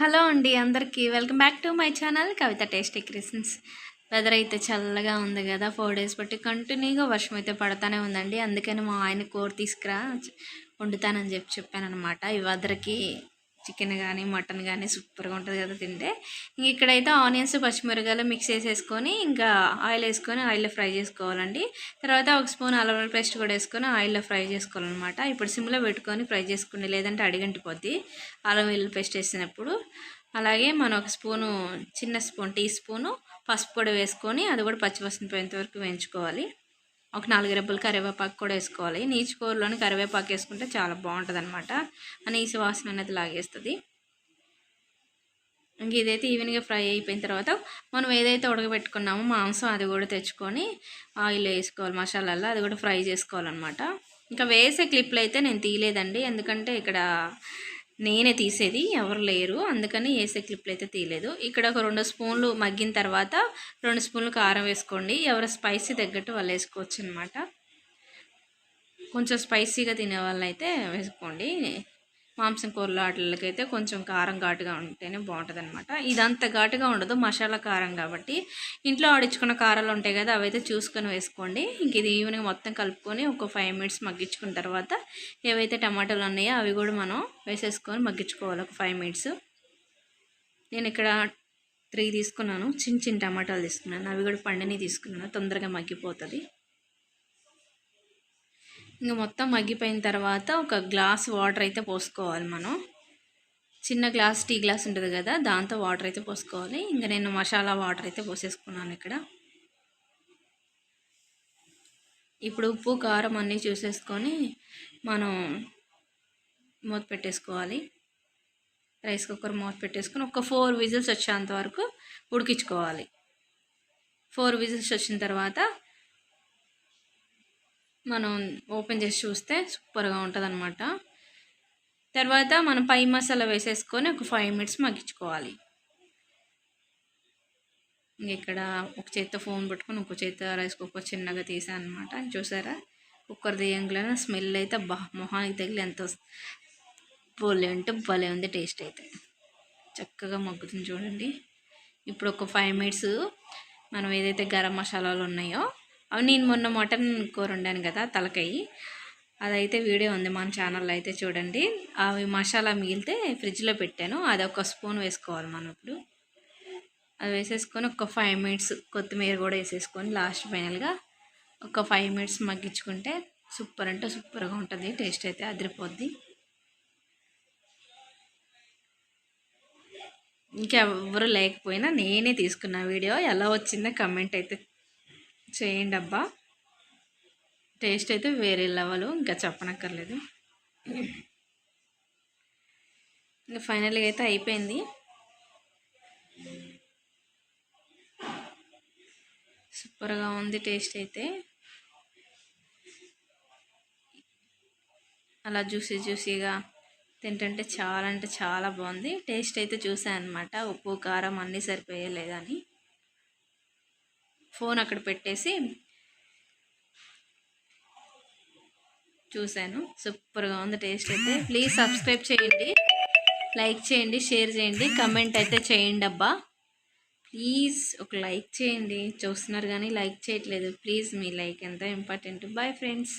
Hello అండి అందరికీ. Welcome back to my channel Kavitha tasty Christmas. Weather అయితే చల్లగా ఉంది కదా ఫోర్ డేస్ బట్టి కంటిన్యూగా వర్షం అయితే పడతానే ఉందండి. అందుకని మా ఆయన కూర తీసుకురా వండుతానని చెప్పి చెప్పానమాట ఈ వెదర్కి చికెన్ కానీ మటన్ కానీ సూపర్గా ఉంటుంది కదా తింటే. ఇంక ఇక్కడైతే ఆనియన్స్ పచ్చిమిరకాయలు మిక్స్ చేసేసుకొని ఇంకా ఆయిల్ వేసుకొని ఆయిల్లో ఫ్రై చేసుకోవాలండి. తర్వాత ఒక స్పూన్ అల్లం పేస్ట్ కూడా వేసుకొని ఆయిల్లో ఫ్రై చేసుకోవాలన్నమాట. ఇప్పుడు సిమ్లో పెట్టుకొని ఫ్రై చేసుకోండి లేదంటే అడిగంటిపోద్ది. అల్లం వెల్లుల్లి పేస్ట్ వేసినప్పుడు అలాగే మనం ఒక స్పూను చిన్న స్పూన్ టీ స్పూను పసుపు కూడా వేసుకొని అది కూడా పచ్చివాసన పోయేంత వరకు వేయించుకోవాలి. ఒక నాలుగు రెబ్బలు కరివేపాకు కూడా వేసుకోవాలి. నీచు కూరలోని కరివేపాకు వేసుకుంటే చాలా బాగుంటుంది అనమాట ఆ నీచు వాసన అనేది లాగేస్తుంది. ఇంక ఇదైతే ఈవెన్గా ఫ్రై అయిపోయిన తర్వాత మనం ఏదైతే ఉడకబెట్టుకున్నామో మాంసం అది కూడా తెచ్చుకొని ఆయిల్ వేసుకోవాలి. మసాలాల్లో అది కూడా ఫ్రై చేసుకోవాలన్నమాట. ఇంకా వేసే క్లిప్లు అయితే నేను తీయలేదండి. ఎందుకంటే ఇక్కడ నేనే తీసేది ఎవరు లేరు. అందుకని వేసే క్లిప్లు అయితే తీయలేదు. ఇక్కడ ఒక రెండు స్పూన్లు మగ్గిన తర్వాత రెండు స్పూన్లు కారం వేసుకోండి. ఎవరు స్పైసీ తగ్గట్టు వాళ్ళు వేసుకోవచ్చు అనమాట కొంచెం స్పైసీగా తినే వాళ్ళైతే వేసుకోండి. మాంసం కూరలు వాటికైతే కొంచెం కారం ఘాటుగా ఉంటేనే బాగుంటుంది అనమాట ఇదంత ఘాటుగా ఉండదు మసాలా కారం కాబట్టి. ఇంట్లో ఆడించుకున్న కారాలు ఉంటాయి కదా అవైతే చూసుకొని వేసుకోండి. ఇంక ఇది ఈవెనింగ్ మొత్తం కలుపుకొని ఒక ఫైవ్ మినిట్స్ మగ్గించుకున్న తర్వాత ఏవైతే టమాటాలు ఉన్నాయో అవి కూడా మనం వేసేసుకొని మగ్గించుకోవాలి ఒక ఫైవ్ మినిట్స్. నేను ఇక్కడ త్రీ తీసుకున్నాను చిన్న చిన్న టమాటాలు తీసుకున్నాను. అవి కూడా పండిని తీసుకున్నాను తొందరగా మగ్గిపోతుంది. ఇంకా మొత్తం మగ్గిపోయిన తర్వాత ఒక గ్లాస్ వాటర్ అయితే పోసుకోవాలి మనం. చిన్న గ్లాస్ టీ గ్లాస్ ఉంటుంది కదా దాంతో వాటర్ అయితే పోసుకోవాలి. ఇంకా నేను మసాలా వాటర్ అయితే పోసేసుకున్నాను ఇక్కడ. ఇప్పుడు ఉప్పు కారం అన్నీ చూసేసుకొని మనం మూత పెట్టేసుకోవాలి. రైస్ కుక్కర్ మూత పెట్టేసుకొని ఒక ఫోర్ విజిల్స్ వచ్చేంత వరకు ఉడికించుకోవాలి. ఫోర్ విజిల్స్ వచ్చిన తర్వాత మనం ఓపెన్ చేసి చూస్తే సూపర్గా ఉంటుంది అనమాట తర్వాత మనం పై మసాలా వేసేసుకొని ఒక ఫైవ్ మినిట్స్ మగ్గించుకోవాలి. ఇక్కడ ఒక చేత్తో ఫోన్ పెట్టుకొని ఒక చేత్తో రైస్ కుక్కర్ చిన్నగా తీసాను అనమాట చూసారా? కుక్కర్ తీయంగానే స్మెల్ అయితే బా మొహానికి తగిలి ఎంత భలే అంటే భలే ఉంది టేస్ట్ అయితే. చక్కగా మగ్గుతుంది చూడండి. ఇప్పుడు ఒక ఫైవ్ మినిట్స్ మనం ఏదైతే గరం మసాలాలు ఉన్నాయో అవి నేను మొన్న మటన్ కూర వండాను కదా తలకాయ. అదైతే వీడియో ఉంది మన ఛానల్లో అయితే చూడండి. అవి మసాలా మిగిలితే ఫ్రిడ్జ్లో పెట్టాను. అది ఒక స్పూన్ వేసుకోవాలి మనం ఇప్పుడు. అది వేసేసుకొని ఒక ఫైవ్ మినిట్స్ కొత్తిమీర కూడా వేసేసుకొని లాస్ట్ ఫైనల్గా ఒక ఫైవ్ మినిట్స్ మగ్గించుకుంటే సూపర్ అంటే సూపర్గా ఉంటుంది. టేస్ట్ అయితే అదిరిపోద్ది. ఇంకెవ్వరు లేకపోయినా నేనే తీసుకున్న వీడియో. ఎలా వచ్చిందో కమెంట్ అయితే చేయండి అబ్బా. టేస్ట్ అయితే వేరే లెవెల్ ఇంకా చెప్పనక్కర్లేదు. ఇంకా ఫైనల్గా అయితే అయిపోయింది. సూపర్గా ఉంది టేస్ట్ అయితే అలా జ్యూసీ జ్యూసీగా తింటుంటే చాలా అంటే చాలా బాగుంది. టేస్ట్ అయితే చూసాను అనమాట ఉప్పు కారం అన్నీ సరిపోయలేదని. ఫోన్ అక్కడ పెట్టేసి చూశాను. సూపర్గా ఉంది టేస్ట్ అయితే. ప్లీజ్ సబ్స్క్రైబ్ చేయండి లైక్ చేయండి షేర్ చేయండి కమెంట్ అయితే చేయండి అబ్బా. ప్లీజ్ ఒక లైక్ చేయండి. చూస్తున్నారు కానీ లైక్ చేయట్లేదు. ప్లీజ్ మీ లైక్ ఎంత ఇంపార్టెంట్. Bye friends.